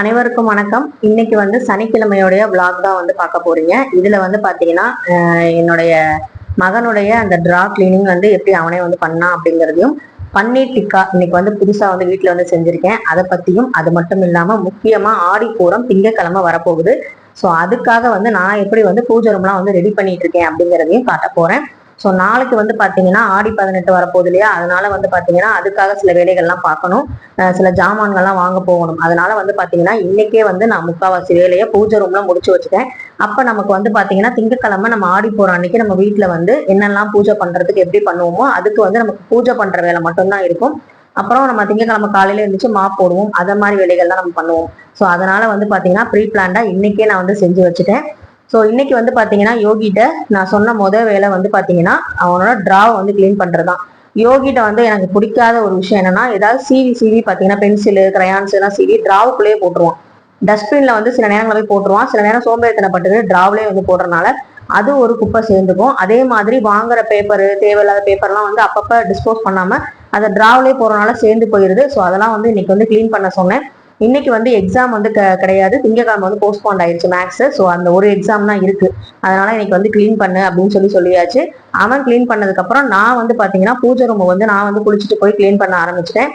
அனைவருக்கும் வணக்கம். இன்னைக்கு வந்து சனிக்கிழமையோடைய vlog தான் வந்து பார்க்க போறீங்க. இதுல வந்து பாத்தீங்கன்னா என்னுடைய மகனுடைய அந்த டிரா கிளீனிங் வந்து எப்படி அவனே வந்து பண்ணான் அப்படிங்கிறதையும் பன்னீர் டிக்கா இன்னைக்கு வந்து புதுசா வந்து வீட்டுல வந்து செஞ்சிருக்கேன். அதை பத்தியும் அது மட்டும் இல்லாம முக்கியமா ஆடி பூரம் திங்கக்கிழமை வரப்போகுது. ஸோ அதுக்காக வந்து நான் எப்படி வந்து பூஜை ரூம்லாம் வந்து ரெடி பண்ணிட்டு இருக்கேன் அப்படிங்கிறதையும் காட்ட போறேன். ஸோ நாளைக்கு வந்து பார்த்தீங்கன்னா ஆடி பதினெட்டு வரப்போகுது இல்லையா? அதனால வந்து பார்த்தீங்கன்னா அதுக்காக சில வேலைகள்லாம் பார்க்கணும். சில ஜாமான்கள்லாம் வாங்க போகணும். அதனால வந்து பார்த்தீங்கன்னா இன்னைக்கே வந்து நான் முக்காவாசி வேலையை பூஜை ரூம்லாம் முடிச்சு வச்சுட்டேன். அப்போ நமக்கு வந்து பார்த்தீங்கன்னா திங்கக்கிழமை நம்ம ஆடி போகிற அன்னைக்கு நம்ம வீட்டில் வந்து என்னெல்லாம் பூஜை பண்ணுறதுக்கு எப்படி பண்ணுவோமோ அதுக்கு வந்து நமக்கு பூஜை பண்ணுற வேலை மட்டும்தான் இருக்கும். அப்புறம் நம்ம திங்கக்கிழமை காலையில இருந்துச்சு மாப் போடுவோம். அதை மாதிரி வேலைகள் தான் நம்ம பண்ணுவோம். ஸோ அதனால வந்து பார்த்தீங்கன்னா ப்ரீ பிளான்டா இன்னைக்கே நான் வந்து செஞ்சு வச்சுட்டேன். ஸோ இன்னைக்கு வந்து பார்த்தீங்கன்னா யோகிட்ட நான் சொன்ன முதல் வேலை வந்து பார்த்தீங்கன்னா அவனோட ட்ராவை வந்து க்ளீன் பண்றதுதான். யோகிட்ட வந்து எனக்கு பிடிக்காத ஒரு விஷயம் என்னன்னா ஏதாவது சிவி சிவி பார்த்தீங்கன்னா பென்சிலு கிரையான்ஸ் எல்லாம் சீவி ட்ராவுக்குள்ளேயே போட்டுருவான். டஸ்ட்பின்ல வந்து சில நேரங்களில் போய் போட்டுருவான். சில நேரம் சோம்பேறித்தனப்பட்டு டிராவ்லேயே வந்து போடுறதுனால அது ஒரு குப்பை சேர்ந்துக்கும். அதே மாதிரி வாங்குற பேப்பரு தேவையில்லாத பேப்பர்லாம் வந்து அப்பப்போ டிஸ்போஸ் பண்ணாமல் அதை டிராவ்லேயே போகிறனால சேர்ந்து போயிடுது ஸோ அதெல்லாம் வந்து இன்னைக்கு வந்து க்ளீன் பண்ண சொன்னேன். இன்னைக்கு வந்து எக்ஸாம் வந்து க- கிடையாது. திங்கக்கிழமை வந்து போஸ்ட்போண்ட் ஆயிடுச்சு மேக்ஸ் ஸோ அந்த ஒரு எக்ஸாம் தான் இருக்கு. அதனால இன்னைக்கு வந்து க்ளீன் பண்ணு அப்படின்னு சொல்லி சொல்லியாச்சு. அவன் க்ளீன் பண்ணதுக்கப்புறம் நான் வந்து பார்த்தீங்கன்னா பூஜை ரூமை வந்து நான் வந்து குளிச்சுட்டு போய் க்ளீன் பண்ண ஆரம்பிச்சிட்டேன்.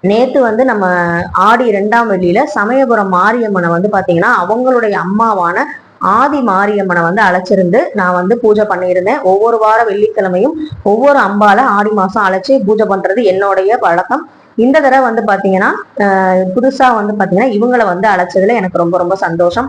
நேத்து வந்து நம்ம ஆடி ரெண்டாம் வெள்ளியில சமயபுரம் மாரியம்மனை வந்து பாத்தீங்கன்னா அவங்களுடைய அம்மாவான ஆதி மாரியம்மனை வந்து அழைச்சிருந்து நான் வந்து பூஜை பண்ணியிருந்தேன். ஒவ்வொரு வார வெள்ளிக்கிழமையும் ஒவ்வொரு அம்பால ஆடி மாசம் அழைச்சி பூஜை பண்றது என்னுடைய பழக்கம். இந்த தடவை வந்து பாத்தீங்கன்னா அஹ் புதுசா வந்து பாத்தீங்கன்னா இவங்களை வந்து அழைச்சதுல எனக்கு ரொம்ப ரொம்ப சந்தோஷம்.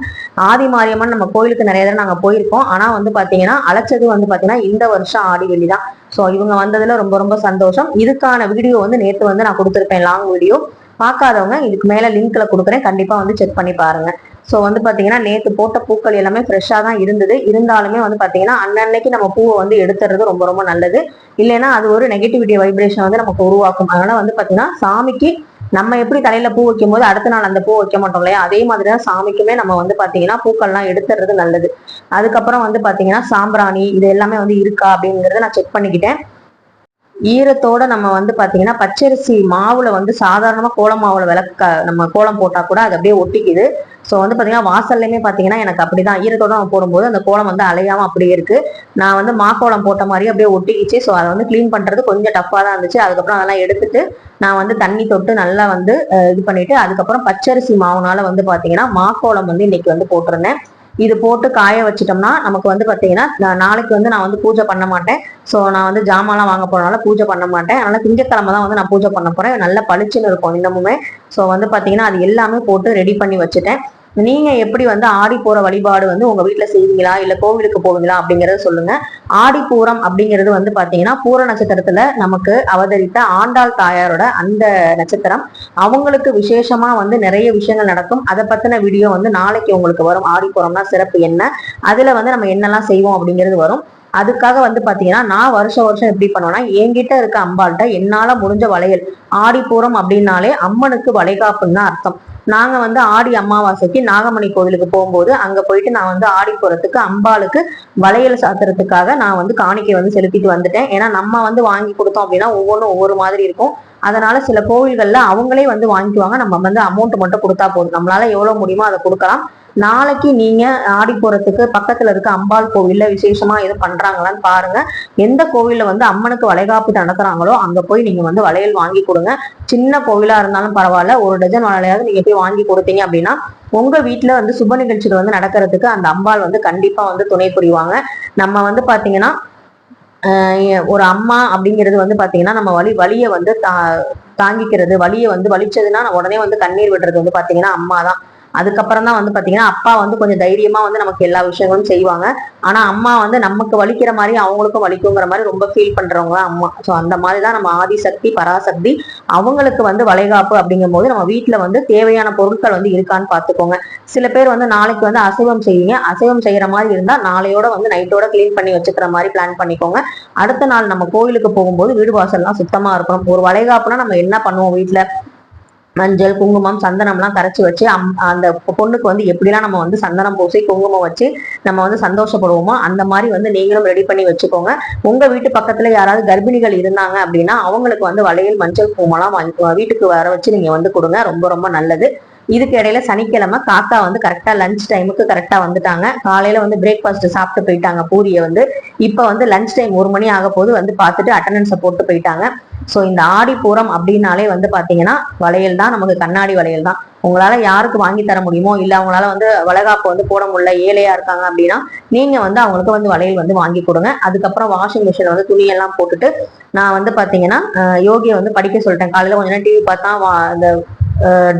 ஆதி மாரியம்மன் நம்ம கோயிலுக்கு நிறைய தடவை நாங்க போயிருக்கோம். ஆனா வந்து பாத்தீங்கன்னா அழைச்சது வந்து பாத்தீங்கன்னா இந்த வருஷம் ஆடி வெள்ளி தான் ஸோ இவங்க வந்ததுல ரொம்ப ரொம்ப சந்தோஷம். இதுக்கான வீடியோ வந்து நேத்து வந்து நான் கொடுத்துருப்பேன் லாங் வீடியோ பார்க்காதவங்க இதுக்கு மேல லிங்க்ல கொடுக்குறேன். கண்டிப்பா வந்து செக் பண்ணி பாருங்க. ஸோ வந்து பார்த்தீங்கன்னா நேற்று போட்ட பூக்கள் எல்லாமே ஃப்ரெஷ்ஷாக தான் இருந்தது. இருந்தாலுமே வந்து பார்த்தீங்கன்னா அன்னன்னைக்கு நம்ம பூவை வந்து எடுத்துறது ரொம்ப ரொம்ப நல்லது. இல்லைன்னா அது ஒரு நெகட்டிவிட்டி வைப்ரேஷன் வந்து நமக்கு உருவாக்கும். அதனால வந்து பார்த்தீங்கன்னா சாமிக்கு நம்ம எப்படி தலையில பூ வைக்கும் போது அடுத்த நாள் அந்த பூ வைக்க மாட்டோம் இல்லையா? அதே மாதிரி தான் சாமிக்குமே நம்ம வந்து பாத்தீங்கன்னா பூக்கள்லாம் எடுத்துறது நல்லது. அதுக்கப்புறம் வந்து பாத்தீங்கன்னா சாம்பிராணி இது எல்லாமே வந்து இருக்கா அப்படிங்கறத நான் செக் பண்ணிக்கிட்டேன். ஈரத்தோட நம்ம வந்து பாத்தீங்கன்னா பச்சரிசி மாவுல வந்து சாதாரணமா கோலம் மாவுல விளக்க நம்ம கோலம் போட்டா கூட அது அப்படியே ஒட்டிக்குது. ஸோ வந்து பார்த்தீங்கன்னா வாசல்லையுமே பார்த்தீங்கன்னா எனக்கு அப்படிதான். ஈரத்தோட நம்ம போடும்போது அந்த கோலம் வந்து அலையாமல் அப்படியே இருக்கு. நான் வந்து மாக்கோலம் போட்ட மாதிரி அப்படியே ஒட்டிக்கிச்சு. ஸோ அதை வந்து க்ளீன் பண்ணுறது கொஞ்சம் டஃப்பாக தான் இருந்துச்சு. அதுக்கப்புறம் அதெல்லாம் எடுத்துட்டு நான் வந்து தண்ணி தொட்டு நல்லா வந்து இது பண்ணிட்டு அதுக்கப்புறம் பச்சரிசி மாவுனால வந்து பாத்தீங்கன்னா மாக்கோலம் வந்து இன்னைக்கு வந்து போட்டிருந்தேன். இது போட்டு காய வச்சிட்டோம்னா நமக்கு வந்து பாத்தீங்கன்னா நாளைக்கு வந்து நான் வந்து பூஜை பண்ண மாட்டேன். ஸோ நான் வந்து ஜாமான்லாம் வாங்க போறனால பூஜை பண்ண மாட்டேன். அதனால திங்கக்கிழமை தான் வந்து நான் பூஜை பண்ண போறேன். நல்ல பளிச்சுன்னு இருக்கும் இன்னமுமே. ஸோ வந்து பாத்தீங்கன்னா அது எல்லாமே போட்டு ரெடி பண்ணி வச்சுட்டேன். நீங்க எப்படி வந்து ஆடி போற வழிபாடு வந்து உங்க வீட்டுல செய்வீங்களா? இல்ல கோவிலுக்கு போவீங்களா? அப்படிங்கறத சொல்லுங்க. ஆடி பூரம் அப்படிங்கிறது வந்து பாத்தீங்கன்னா பூர நட்சத்திரத்துல நமக்கு அவதரித்த ஆண்டாள் தாயாரோட அந்த நட்சத்திரம். அவங்களுக்கு விசேஷமா வந்து நிறைய விஷயங்கள் நடக்கும். அதை பத்தின வீடியோ வந்து நாளைக்கு உங்களுக்கு வரும். ஆடி பூரம்னா சிறப்பு என்ன? அதுல வந்து நம்ம என்னெல்லாம் செய்வோம் அப்படிங்கிறது வரும். அதுக்காக வந்து பாத்தீங்கன்னா நான் வருஷம் வருஷம் எப்படி பண்ணுவேன்னா என்கிட்ட இருக்க அம்பாள்கிட்ட என்னால முடிஞ்ச வளையல் ஆடி பூரம் அப்படின்னாலே அம்மனுக்கு வளைகாப்புன்னு தான் அர்த்தம். நாங்க வந்து ஆடி அமாவாசைக்கு நாகமணி கோவிலுக்கு போகும்போது அங்க போயிட்டு நான் வந்து ஆடி போறதுக்கு அம்பாளுக்கு வளையல் சாத்துறதுக்காக நான் வந்து காணிக்கை வந்து செலுத்திட்டு வந்துட்டேன். ஏன்னா நம்ம வந்து வாங்கி கொடுத்தோம் அப்படின்னா ஒவ்வொன்றும் ஒவ்வொரு மாதிரி இருக்கும். அதனால சில கோவில்கள்ல அவங்களே வந்து வாங்கிக்குவாங்க. நம்ம வந்து அமௌண்ட் மட்டும் கொடுத்தா போதும். நம்மளால எவ்வளவு முடியுமோ அதை கொடுக்கலாம். நாளைக்கு நீங்க ஆடி போறதுக்கு பக்கத்துல இருக்க அம்பாள் கோவில்ல விசேஷமா எதுவும் பண்றாங்களான்னு பாருங்க. எந்த கோவில்ல வந்து அம்மனுக்கு வளைகாப்பு நடத்துறாங்களோ அங்க போய் நீங்க வந்து வளையல் வாங்கி கொடுங்க. சின்ன கோவிலா இருந்தாலும் பரவாயில்ல. ஒரு டஜன் வளையலாவது நீங்க போய் வாங்கி கொடுத்தீங்க அப்படின்னா உங்க வீட்டுல வந்து சுப நிகழ்ச்சிகள் வந்து நடக்கிறதுக்கு அந்த அம்பாள் வந்து கண்டிப்பா வந்து துணை புரிவாங்க. நம்ம வந்து பாத்தீங்கன்னா ஒரு அம்மா அப்படிங்கிறது வந்து பாத்தீங்கன்னா நம்ம வலி வலியை வந்து தா தாங்கிக்கிறது வலியை வந்து வலிச்சதுன்னா உடனே வந்து கண்ணீர் விடுறது வந்து பாத்தீங்கன்னா அம்மா தான் அதுக்கப்புறம் தான் வந்து பார்த்தீங்கன்னா அப்பா வந்து கொஞ்சம் தைரியமாக வந்து நமக்கு எல்லா விஷயங்களும் செய்வாங்க. ஆனால் அம்மா வந்து நமக்கு வலிக்கிற மாதிரி அவங்களுக்கும் வலிக்குங்கிற மாதிரி ரொம்ப ஃபீல் பண்ணுறவங்க தான் அம்மா. ஸோ அந்த மாதிரி தான் நம்ம ஆதிசக்தி பராசக்தி அவங்களுக்கு வந்து வளைகாப்பு அப்படிங்கும் போது நம்ம வீட்டில் வந்து தேவையான பொருட்கள் வந்து இருக்கான்னு பார்த்துக்கோங்க சில பேர் வந்து நாளைக்கு வந்து அசைவம் செய்வீங்க. அசைவம் செய்கிற மாதிரி இருந்தால் நாளையோட வந்து நைட்டோட க்ளீன் பண்ணி வச்சுக்கிற மாதிரி பிளான் பண்ணிக்கோங்க. அடுத்த நாள் நம்ம கோயிலுக்கு போகும்போது வீடு வாசல்லாம் சுத்தமாக இருக்கணும். ஒரு வளைகாப்புனா நம்ம என்ன பண்ணுவோம் வீட்டில் மஞ்சள் குங்குமம் சந்தனம்லாம் கரைச்சி வச்சு அம் அந்த பொண்ணுக்கு வந்து எப்படிலாம் நம்ம வந்து சந்தனம் பூசி குங்குமம் வச்சு நம்ம வந்து சந்தோஷப்படுவோமோ அந்த மாதிரி வந்து நீங்களும் ரெடி பண்ணி வச்சுக்கோங்க. உங்க வீட்டு பக்கத்துல யாராவது கர்ப்பிணிகள் இருந்தாங்க அப்படின்னா அவங்களுக்கு வந்து வளையல் மஞ்சள் பூமெல்லாம் வாங்கி வீட்டுக்கு வர வச்சு நீங்க வந்து கொடுங்க. ரொம்ப ரொம்ப நல்லது. இதுக்கு இடையில சனிக்கிழமை காக்கா வந்து கரெக்டா லஞ்ச் டைமுக்கு கரெக்டா வந்துட்டாங்க. காலையில வந்து பிரேக்ஃபாஸ்ட் சாப்பிட்டு போயிட்டாங்க. பூரியை வந்து இப்ப வந்து லஞ்ச் டைம் ஒரு மணி ஆக போது வந்து பார்த்துட்டு அட்டண்டன்ஸை போட்டு போயிட்டாங்க. ஸோ இந்த ஆடிப்பூரம் அப்படின்னாலே வந்து பாத்தீங்கன்னா வளையல் தான். நமக்கு கண்ணாடி வளையல் தான். உங்களால யாருக்கு வாங்கி தர முடியுமோ இல்ல அவங்களால வந்து வளகாப்பு வந்து போட முடியல ஏழையா இருக்காங்க அப்படின்னா நீங்க வந்து அவங்களுக்கு வந்து வளையல் வந்து வாங்கி கொடுங்க. அதுக்கப்புறம் வாஷிங் மிஷின் வந்து துணியெல்லாம் போட்டுட்டு நான் வந்து பாத்தீங்கன்னா யோகியை வந்து படிக்க சொல்லிட்டேன். காலையில கொஞ்ச நேரம் டிவி பார்த்தா வா- அந்த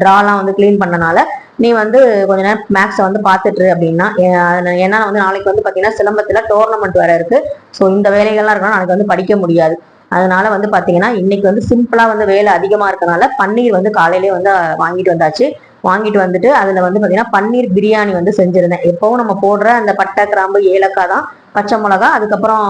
ட்ராலாம் வந்து க்ளீன் பண்ணனால நீ வந்து கொஞ்ச நேரம் மேக்ஸை வந்து பார்த்துட்டு அப்படின்னா ஏன்னா வந்து நாளைக்கு வந்து பார்த்தீங்கன்னா சிலம்பத்தில் டோர்னமெண்ட் வேற இருக்கு. ஸோ இந்த வேலைகள்லாம் இருக்கணும் நாளைக்கு வந்து படிக்க முடியாது. அதனால வந்து பார்த்தீங்கன்னா இன்னைக்கு வந்து சிம்பிளாக வந்து வேலை அதிகமாக இருக்கனால பன்னீர் வந்து காலையிலேயே வந்து வாங்கிட்டு வந்தாச்சு. வாங்கிட்டு வந்துட்டு அதில் வந்து பார்த்தீங்கன்னா பன்னீர் பிரியாணி வந்து செஞ்சுருந்தேன். எப்பவும் நம்ம போடுற அந்த பட்டை கிராம்பு ஏலக்காய் தான் பச்சை மிளகா அதுக்கப்புறம்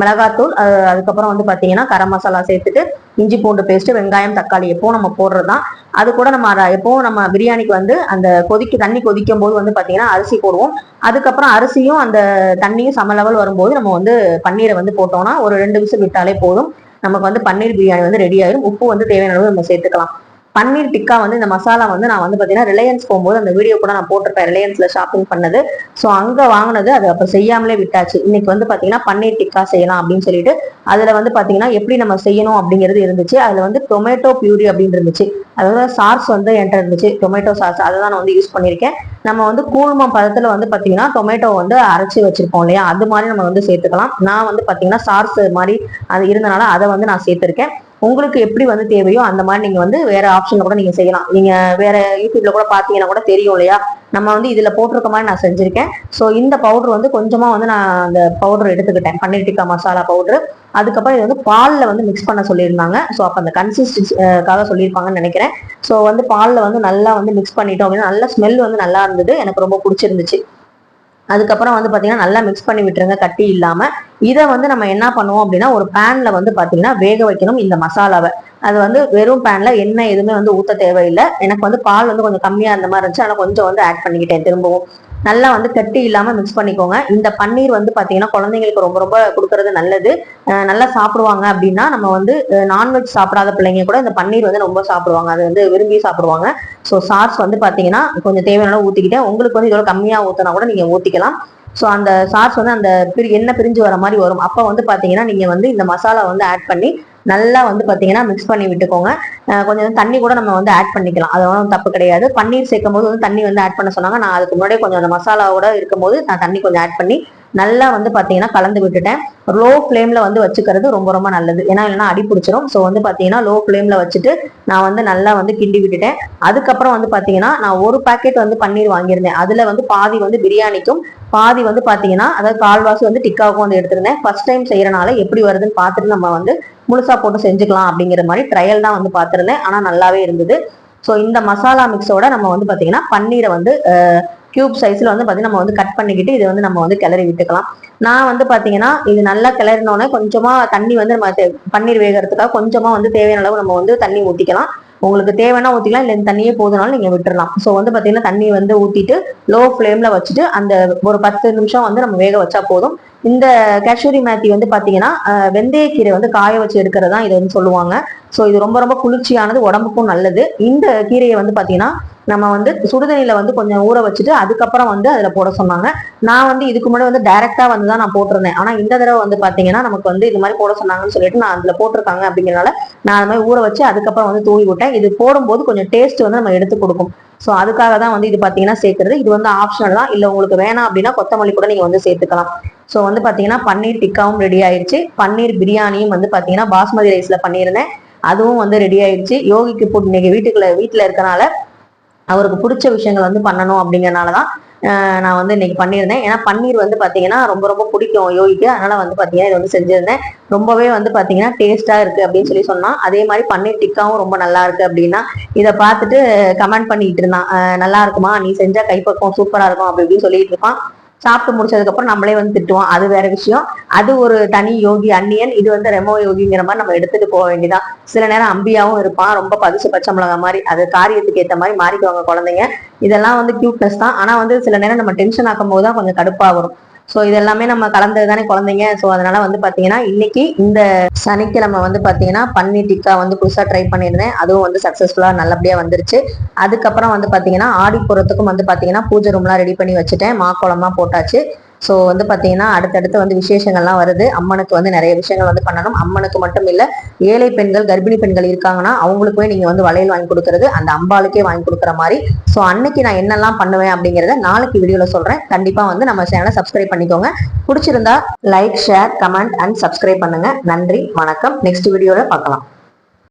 மிளகாத்தூள் அதுக்கப்புறம் வந்து பார்த்தீங்கன்னா கரம் மசாலா சேர்த்துட்டு இஞ்சி பூண்டு பேஸ்ட் வெங்காயம் தக்காளி எப்போ நம்ம போடுறதுதான். அது கூட நம்ம அத- எப்பவும் நம்ம பிரியாணிக்கு வந்து அந்த கொதிக்க தண்ணி கொதிக்கும் போது வந்து பார்த்தீங்கன்னா அரிசி போடுவோம். அதுக்கப்புறம் அரிசியும் அந்த தண்ணியும் சம லெவல் வரும்போது நம்ம வந்து பன்னீரை வந்து போட்டோம்னா ஒரு ரெண்டு விசில் விட்டாலே போதும். நமக்கு வந்து பன்னீர் பிரியாணி வந்து ரெடி ஆயிடும் உப்பு வந்து தேவையான அளவு நம்ம சேர்த்துக்கலாம். பன்னீர் டிக்கா வந்து இந்த மசாலா வந்து நான் வந்து பார்த்தீங்கன்னா ரிலையன்ஸ் போகும்போது அந்த வீடியோ கூட நான் போட்டிருப்பேன். ரிலையன்ஸ்ல ஷாப்பிங் பண்ணது. ஸோ அங்கே வாங்கினது அது அப்போ செய்யாமலே விட்டாச்சு. இன்னைக்கு வந்து பார்த்தீங்கன்னா பன்னீர் டிக்கா செய்யலாம் அப்படின்னு சொல்லிட்டு அதில் வந்து பார்த்தீங்கன்னா எப்படி நம்ம செய்யணும் அப்படிங்கிறது இருந்துச்சு. அதில் வந்து டொமேட்டோ பியூரி அப்படின்னு இருந்துச்சு. அதாவது சாஸ் வந்து என்கிட்ட இருந்துச்சு. டொமேட்டோ சாஸ் அதை தான் நான் வந்து யூஸ் பண்ணியிருக்கேன். நம்ம வந்து கூழ்மம் பதத்தில் வந்து பார்த்தீங்கன்னா டொமேட்டோ வந்து அரைச்சி வச்சிருப்போம் இல்லையா? அது மாதிரி நம்ம வந்து சேர்த்துக்கலாம். நான் வந்து பார்த்தீங்கன்னா சார்ஸ் மாதிரி அது இருந்தனால அதை வந்து நான் சேர்த்துருக்கேன். உங்களுக்கு எப்படி வந்து தேவையோ அந்த மாதிரி நீங்க வந்து வேற ஆப்ஷன்ல கூட நீங்க செய்யலாம். நீங்க வேற யூடியூப்ல கூட பாத்தீங்கன்னா கூட தெரியும் இல்லையா? நம்ம வந்து இதுல போட்டிருக்க மாதிரி நான் செஞ்சிருக்கேன். ஸோ இந்த பவுடர் வந்து கொஞ்சமா வந்து நான் அந்த பவுடர் எடுத்துக்கிட்டேன். பன்னீர் டிக்கா மசாலா பவுடர் அதுக்கப்புறம் இது வந்து பாலில் வந்து மிக்ஸ் பண்ண சொல்லியிருந்தாங்க. ஸோ அப்போ அந்த கன்சிஸ்டன்சிக்காக சொல்லியிருப்பாங்கன்னு நினைக்கிறேன். ஸோ வந்து பாலில் வந்து நல்லா வந்து மிக்ஸ் பண்ணிட்டோம் அப்படின்னா நல்ல ஸ்மெல் வந்து நல்லா இருந்தது. எனக்கு ரொம்ப பிடிச்சிருந்துச்சு. அதுக்கப்புறம் வந்து பாத்தீங்கன்னா நல்லா மிக்ஸ் பண்ணி விட்டுருங்க கட்டி இல்லாம. இதை வந்து நம்ம என்ன பண்ணுவோம் அப்படின்னா ஒரு பேன்ல வந்து பாத்தீங்கன்னா வேக வைக்கணும் இந்த மசாலாவை. அது வந்து வெறும் பேன்ல எண்ணெய் எதுவுமே வந்து ஊத்த தேவையில்லை. எனக்கு வந்து பால் வந்து கொஞ்சம் கம்மியா இருந்த மாதிரி இருந்துச்சு. ஆனா கொஞ்சம் வந்து ஆட் பண்ணிக்கிட்டேன் திரும்பவும். நல்லா வந்து கட்டி இல்லாமல் மிக்ஸ் பண்ணிக்கோங்க. இந்த பன்னீர் வந்து பார்த்தீங்கன்னா குழந்தைங்களுக்கு ரொம்ப ரொம்ப கொடுக்கறது நல்லது. நல்லா சாப்பிடுவாங்க அப்படின்னா நம்ம வந்து நான்வெஜ் சாப்பிடாத பிள்ளைங்க கூட இந்த பன்னீர் வந்து ரொம்ப சாப்பிடுவாங்க. அது வந்து விரும்பி சாப்பிடுவாங்க. ஸோ சாஸ் வந்து பார்த்தீங்கன்னா கொஞ்சம் தேவையான ஊற்றிக்கிட்டே உங்களுக்கு வந்து இதோட கம்மியாக ஊற்றினா கூட நீங்கள் ஊற்றிக்கலாம் ஸோ அந்த சாஸ் வந்து அந்த பிரி எண்ணெய் பிரிஞ்சு வர மாதிரி வரும். அப்போ வந்து பார்த்தீங்கன்னா நீங்கள் வந்து இந்த மசாலா வந்து ஆட் பண்ணி நல்லா வந்து பார்த்தீங்கன்னா மிக்ஸ் பண்ணி விட்டுக்கோங்க. கொஞ்சம் தண்ணி கூட நம்ம வந்து ஆட் பண்ணிக்கலாம். அது ஒன்றும் தப்பு கிடையாது. பன்னீர் சேர்க்கும் போது வந்து தண்ணி வந்து ஆட் பண்ண சொன்னாங்க. நான் அதுக்கு முன்னாடியே கொஞ்சம் அந்த மசாலாவோட இருக்கும்போது நான் தண்ணி கொஞ்சம் ஆட் பண்ணி நல்லா வந்து பார்த்தீங்கன்னா கலந்து விட்டுட்டேன். லோ ஃப்ளேமில் வந்து வச்சுக்கிறது ரொம்ப ரொம்ப நல்லது. ஏன்னா இல்லைன்னா அடி பிடிச்சிரும். ஸோ வந்து பார்த்தீங்கன்னா லோ ஃப்ளேமில் வச்சுட்டு நான் வந்து நல்லா வந்து கிண்டி விட்டுட்டேன். அதுக்கப்புறம் வந்து பார்த்தீங்கன்னா நான் ஒரு பாக்கெட் வந்து பன்னீர் வாங்கியிருந்தேன். அதில் வந்து பாதி வந்து பிரியாணிக்கும் பாதி வந்து பார்த்தீங்கன்னா அதாவது கால்வாசி வந்து டிக்காவுக்கும் வந்து எடுத்திருந்தேன். ஃபர்ஸ்ட் டைம் செய்கிறனால எப்படி வருதுன்னு பார்த்துட்டு நம்ம வந்து முழுசா போட்டு செஞ்சுக்கலாம் அப்படிங்கிற மாதிரி ட்ரையல் தான் வந்து பார்த்துருந்தேன். ஆனால் நல்லாவே இருந்தது. ஸோ இந்த மசாலா மிக்ஸோட நம்ம வந்து பார்த்தீங்கன்னா பன்னீரை வந்து கியூப் சைஸில் வந்து பார்த்தீங்கன்னா நம்ம வந்து கட் பண்ணிக்கிட்டு இதை வந்து நம்ம வந்து கிளறி விட்டுக்கலாம். நான் வந்து பார்த்தீங்கன்னா இது நல்லா கிளறினோன்னே கொஞ்சமாக தண்ணி வந்து நம்ம தே- பன்னீர் வேகறதுக்காக கொஞ்சமாக வந்து தேவையான அளவு நம்ம வந்து தண்ணி ஊற்றிக்கலாம் உங்களுக்கு தேவைன்னா ஊற்றிக்கலாம் இல்லை இந்த தண்ணியே போதுனாலும் நீங்கள் விட்டுறலாம். ஸோ வந்து பார்த்தீங்கன்னா தண்ணி வந்து ஊற்றிட்டு லோ ஃப்ளேமில் வச்சுட்டு அந்த ஒரு பத்து நிமிஷம் வந்து நம்ம வேக வச்சா போதும். இந்த காஷ்மீரி மேத்தி வந்து பாத்தீங்கன்னா வெந்தயக்கீரை வந்து காய வச்சு எடுக்கிறது தான் வந்து சொல்லுவாங்க. ஸோ இது ரொம்ப ரொம்ப குளிர்ச்சியானது உடம்புக்கும் நல்லது. இந்த கீரையை வந்து பாத்தீங்கன்னா நம்ம வந்து சுடுதண்ணியில வந்து கொஞ்சம் ஊற வச்சுட்டு அதுக்கப்புறம் வந்து அதில் போட சொன்னாங்க. நான் வந்து இதுக்கு முன்னாடி வந்து டைரக்டா வந்து தான் நான் போட்டிருந்தேன். ஆனா இந்த தடவை வந்து பாத்தீங்கன்னா நமக்கு வந்து இது மாதிரி போட சொன்னாங்கன்னு சொல்லிட்டு நான் அதுல போட்டிருக்காங்க அப்படிங்கறனால நான் அது மாதிரி ஊற வச்சு அதுக்கப்புறம் வந்து தூவி விட்டேன். இது போடும்போது கொஞ்சம் டேஸ்ட் வந்து நம்ம எடுத்து கொடுக்கும். ஸோ அதுக்காக தான் வந்து இது பார்த்தீங்கன்னா சேர்க்கறது. இது வந்து ஆப்ஷனல் தான். இல்லை உங்களுக்கு வேணாம் அப்படின்னா கொத்தமல்லி கூட நீங்கள் வந்து சேர்த்துக்கலாம். ஸோ வந்து பார்த்தீங்கன்னா பன்னீர் டிக்காவும் ரெடி ஆயிடுச்சு பன்னீர் பிரியாணியும் வந்து பார்த்தீங்கன்னா பாஸ்மதி ரைஸில் பண்ணியிருந்தேன். அதுவும் வந்து ரெடி ஆயிடுச்சு யோகிக்கு ஃபுட் இன்னைக்கு வீட்டுக்குள்ள வீட்டில் இருக்கனால அவருக்கு பிடிச்ச விஷயங்கள் வந்து பண்ணணும் அப்படிங்கிறனால தான் நான் வந்து இன்னைக்கு பண்ணியிருந்தேன். ஏன்னா பன்னீர் வந்து பார்த்தீங்கன்னா ரொம்ப ரொம்ப பிடிக்கும் யோகிக்கு. அதனால வந்து பார்த்தீங்கன்னா இது வந்து செஞ்சிருந்தேன். ரொம்பவே வந்து பார்த்தீங்கன்னா டேஸ்ட்டாக இருக்கு அப்படின்னு சொல்லி சொன்னால் அதே மாதிரி பன்னீர் டிக்காவும் ரொம்ப நல்லா இருக்குது அப்படின்னா இதை பார்த்துட்டு கமெண்ட் பண்ணிட்டு இருந்தான். நல்லா இருக்குமா? நீ செஞ்சா கைப்பக்கம் சூப்பரா இருக்கும் அப்படி இப்படின்னு சொல்லிட்டு இருப்பான். சாப்பிட்டு முடிச்சதுக்கு அப்புறம் நம்மளே வந்து திட்டுவோம் அது வேற விஷயம். அது ஒரு தனி யோகி அந்நியன். இது வந்து ரெமோ யோகிங்கிற மாதிரி நம்ம எடுத்துட்டு போக வேண்டியதான் சில நேரம் அம்பியாவும் இருப்பான். ரொம்ப பதுசு பச்சை மிளகா மாதிரி. அது காரியத்துக்கு ஏத்த மாதிரி மாறிக்குவாங்க குழந்தைங்க. இதெல்லாம் வந்து கியூட்னஸ் தான். ஆனா வந்து சில நேரம் நம்ம டென்ஷன் ஆக்கும் போது தான் கொஞ்சம் கடுப்பா வரும் ஸோ இதெல்லாமே நம்ம கலந்தது தானே குழந்தைங்க. ஸோ அதனால வந்து பார்த்தீங்கன்னா இன்னைக்கு இந்த சனிக்கிழமை வந்து பார்த்தீங்கன்னா பன்னீர் டிக்கா வந்து புதுசாக ட்ரை பண்ணியிருந்தேன். அதுவும் வந்து சக்ஸஸ்ஃபுல்லாக நல்லபடியாக வந்துருச்சு. அதுக்கப்புறம் வந்து பார்த்தீங்கன்னா ஆடி போறதுக்கும் வந்து பார்த்தீங்கன்னா பூஜை ரூம்லாம் ரெடி பண்ணி வச்சுட்டேன். மாக்கோளம்லாம் போட்டாச்சு. ஸோ வந்து பார்த்தீங்கன்னா அடுத்தடுத்து வந்து விசேஷங்கள்லாம் வருது. அம்மனுக்கு வந்து நிறைய விஷயங்கள் வந்து பண்ணணும். அம்மனுக்கு மட்டும் இல்லை ஏழை பெண்கள் கர்ப்பிணி பெண்கள் இருக்காங்கன்னா அவங்களுக்குமே நீங்கள் வந்து வளையல் வாங்கி கொடுக்கறது அந்த அம்பாளுக்கே வாங்கி கொடுக்குற மாதிரி. ஸோ அன்னைக்கு நான் என்னெல்லாம் பண்ணுவேன் அப்படிங்கிறத நாளைக்கு வீடியோவில் சொல்கிறேன் கண்டிப்பாக வந்து நம்ம சேனலை சப்ஸ்கிரைப் பண்ணிக்கோங்க. பிடிச்சிருந்தா like share comment and subscribe பண்ணுங்க. நன்றி வணக்கம். நெக்ஸ்ட் வீடியோவில் பார்க்கலாம்.